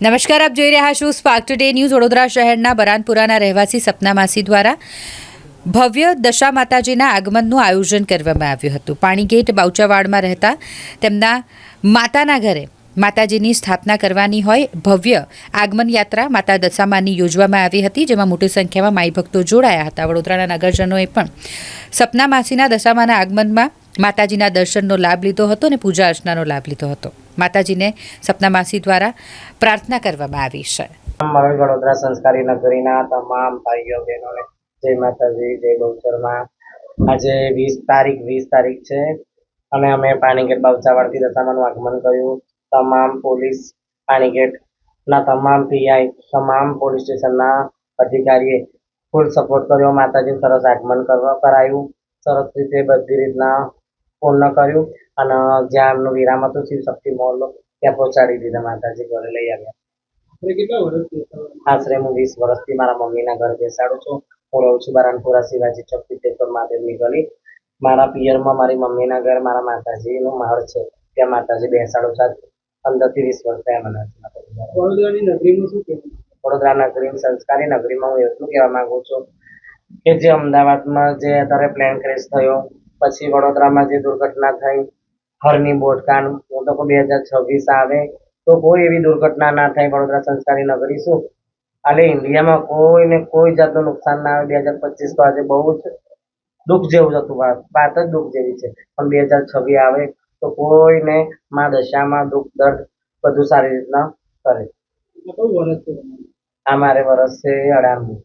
નમસ્કાર, આપ જોઈ રહ્યા છો સ્પાર્ક ટુડે ન્યૂઝ વડોદરા શહેરના બરાનપુરાના રહેવાસી સપના માસી દ્વારા ભવ્ય દશા માતાજીના આગમનનું આયોજન કરવામાં આવ્યું હતું. પાણીગેટ બાઉચાવાડમાં રહેતા તેમના માતાના ઘરે માતાજીની સ્થાપના કરવાની હોય ભવ્ય આગમન યાત્રા માતા દશામાની યોજવામાં આવી હતી, જેમાં મોટી સંખ્યામાં માઈ ભક્તો જોડાયા હતા. વડોદરાના નગરજનોએ પણ સપના માસીના દશામાના આગમનમાં માતાજીના દર્શનનો લાભ લીધો હતો અને પૂજા અર્ચનાનો લાભ લીધો હતો. માતાજીને સપના માસી દ્વારા પ્રાર્થના કરવામાં આવી છે. વડોદરા સંસ્કારી નગરીના તમામ ભાઈઓ બહેનોને જય માતાજી, જય બહુચરમાં આજે વીસ તારીખ વીસ તારીખ છે અને અમે પાણીગેટ બાવચાવાડથી દશામાનું આગમન કર્યું. તમામ પોલીસ પાણીગેટના તમામ પીઆઈ, તમામ પોલીસ સ્ટેશનના અધિકારીએ ફૂલ સપોર્ટ કર્યો. માતાજી સરસ આગમન કરવા કરાયું. સરસ રીતે બધી રીતના પૂર્ણ કર્યું અને જ્યાં એમનું વિરામ હતું શિવ શક્તિ મોલ ત્યાં પહોંચાડી દીધા માતાજી ઘરે લઈ આવ્યા? આશરે હું વીસ વર્ષથી મારા મમ્મીના ઘરે બેસાડું છું. હું રહું છું બારણપુરા શિવાજી ચોક સિદ્ધેશ્વર મહાદેવની ગલી. મારા પિયરમાં મારી મમ્મીના ઘર મારા માતાજીનું માળ છે. ત્યાં માતાજી બેસાડું સાથે અંદરથી પંદરથી વીસ વર્ષ થયા મને વડોદરાની નગરીનું શું કહેવું? વડોદરા નગરી સંસ્કારી નગરીમાં હું એટલું કહેવા માંગુ છું કે જે અમદાવાદમાં જે અત્યારે પ્લેન ક્રેશ થયો પછી વડોદરામાં જે દુર્ઘટના થઈ હરની બોટકાંડ હું તો બે હજાર છવ્વીસ આવે તો કોઈ એવી દુર્ઘટના ના થાય વડોદરા સંસ્કારી નગરી શું? હાલે ઇન્ડિયામાં કોઈને કોઈ જાતનું નુકસાન ના આવે બે હજાર પચીસ તો આજે બહુ જ દુઃખ જેવું જ હતું વાત વાત જ દુઃખ જેવી છે. પણ બે હજાર છવ્વીસ આવે તો કોઈને માં દશામાં દુઃખ દર્દ બધું સારી રીતના કરે. આ મારે વરસ છે તમારું?